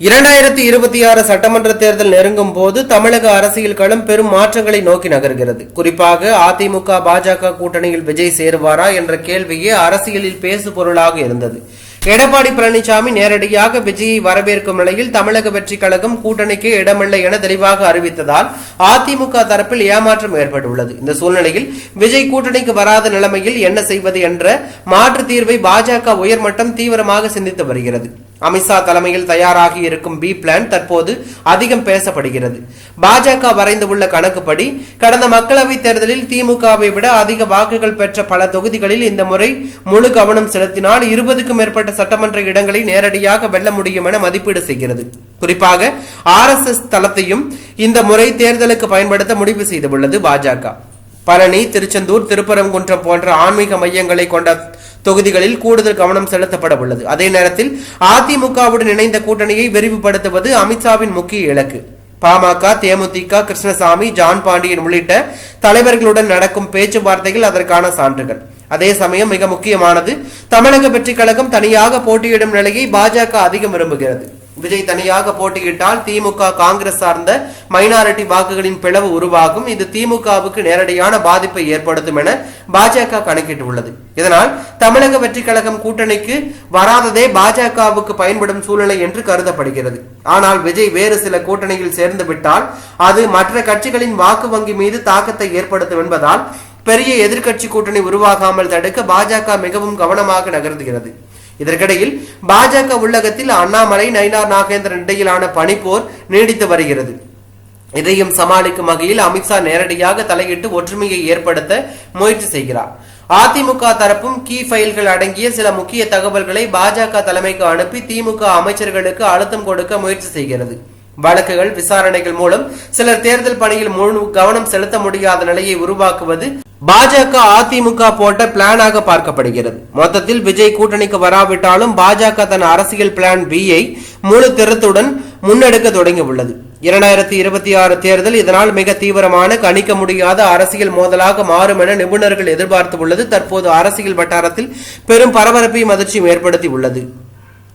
இரண்டாயிரத்தி இருபத்தி ஆறு சட்டமன்ற தேர்தல் நெருங்கும் போது தமிழக அரசியல் களம் பெரும் மாற்றங்களை நோக்கி நகர்கிறது. குறிப்பாக அதிமுக பாஜக கூட்டணியில் விஜய் சேருவாரா என்ற கேள்வியே அரசியலில் பேசு பொருளாக இருந்தது. எடப்பாடி பழனிசாமி நேரடியாக விஜயை வரவேற்கும் நிலையில் தமிழக வெற்றி கழகம் கூட்டணிக்கு இடமில்லை என தெளிவாக அறிவித்ததால் அதிமுக தரப்பில் ஏமாற்றம் ஏற்பட்டுள்ளது. இந்த சூழ்நிலையில் விஜய் கூட்டணிக்கு வராத நிலைமையில் என்ன செய்வது என்ற மாற்று தீர்வை பாஜக உயர்மட்டம் தீவிரமாக சிந்தித்து வருகிறது. அமித்ஷா தலைமையில் தயாராகி இருக்கும் பி பிளான் தற்போது அதிகம் பேசப்படுகிறது. பாஜக வரைந்துள்ள கணக்குப்படி கடந்த மக்களவைத் தேர்தலில் திமுகவை விட அதிக வாக்குகள் பெற்ற பல தொகுதிகளில் இந்த முறை முழு கவனம் செலுத்தினால் இருபதுக்கும் மேற்பட்ட சட்டமன்ற இடங்களை நேரடியாக வெல்ல முடியும் என மதிப்பீடு செய்கிறது. குறிப்பாக ஆர் தளத்தையும் இந்த முறை தேர்தலுக்கு பயன்படுத்த முடிவு செய்துள்ளது பாஜக. பழனி திருச்செந்தூர் திருப்பரங்குன்றம் போன்ற ஆன்மீக மையங்களை கொண்ட தொகுதிகளில் கூடுதல் கவனம் செலுத்தப்பட உள்ளது. அதே நேரத்தில் அதிமுகவுடன் இணைந்த கூட்டணியை விரிவுபடுத்துவது அமித்ஷாவின் முக்கிய இலக்கு. பாமக தேமுதிக கிருஷ்ணசாமி ஜான் பாண்டியன் உள்ளிட்ட தலைவர்களுடன் நடக்கும் பேச்சுவார்த்தைகள் அதற்கான சான்றுகள். அதே சமயம் மிக முக்கியமானது தமிழக வெற்றிக் கழகம் தனியாக போட்டியிடும் நிலையை பாஜக அதிகம் விரும்புகிறது. விஜய் தனியாக போட்டியிட்டால் திமுக காங்கிரஸ் சார்ந்த மைனாரிட்டி வாக்குகளின் பிளவு உருவாகும். இது திமுகவுக்கு நேரடியான பாதிப்பை ஏற்படுத்தும் என பாஜக கணக்கிட்டுள்ளது. இதனால் தமிழக வெற்றிக் கழகம் கூட்டணிக்கு வராததே பாஜகவுக்கு பயன்படும் சூழ்நிலை என்று கருதப்படுகிறது. ஆனால் விஜய் வேறு சில கூட்டணியில் சேர்ந்து விட்டால் அது மற்ற கட்சிகளின் வாக்கு வங்கி மீது தாக்கத்தை ஏற்படுத்தும் என்பதால் பெரிய எதிர்க்கட்சி கூட்டணி உருவாகாமல் தடுக்க பாஜக மிகவும் கவனமாக நகர்ந்துகிறது. இதற்கிடையில் பாஜக உள்ளகத்தில் அண்ணாமலை நயினார் நாகேந்திரன் இடையிலான பணிப்போர் நீடித்து வருகிறது. இதையும் சமாளிக்கும் வகையில் அமித்ஷா நேரடியாக தலையிட்டு ஒற்றுமையை ஏற்படுத்த முயற்சி செய்கிறார். அதிமுக தரப்பும் கீ ஃபைல்கள் அடங்கிய சில முக்கிய தகவல்களை பாஜக தலைமைக்கு அனுப்பி திமுக அமைச்சர்களுக்கு அழுத்தம் கொடுக்க முயற்சி செய்கிறது. வழக்குகள் விசாரணைகள் மூலம் சிலர் தேர்தல் பணியில் முழு கவனம் செலுத்த முடியாத நிலையை உருவாக்குவது பாஜக அதிமுக போட்ட பிளானாக பார்க்கப்படுகிறது. மொத்தத்தில் விஜய் கூட்டணிக்கு வராவிட்டாலும் பாஜக தன் அரசியல் பிளான் பி ஐ முழு திறத்துடன் முன்னெடுக்க தொடங்கியுள்ளது. இரண்டாயிரத்தி இருபத்தி ஆறு தேர்தல் இதனால் மிக தீவிரமான கணிக்க முடியாத அரசியல் மோதலாக மாறும் என நிபுணர்கள் எதிர்பார்த்து உள்ளது. தற்போது அரசியல் வட்டாரத்தில் பெரும் பரபரப்பையும் அதிர்ச்சியும் ஏற்படுத்தி உள்ளது.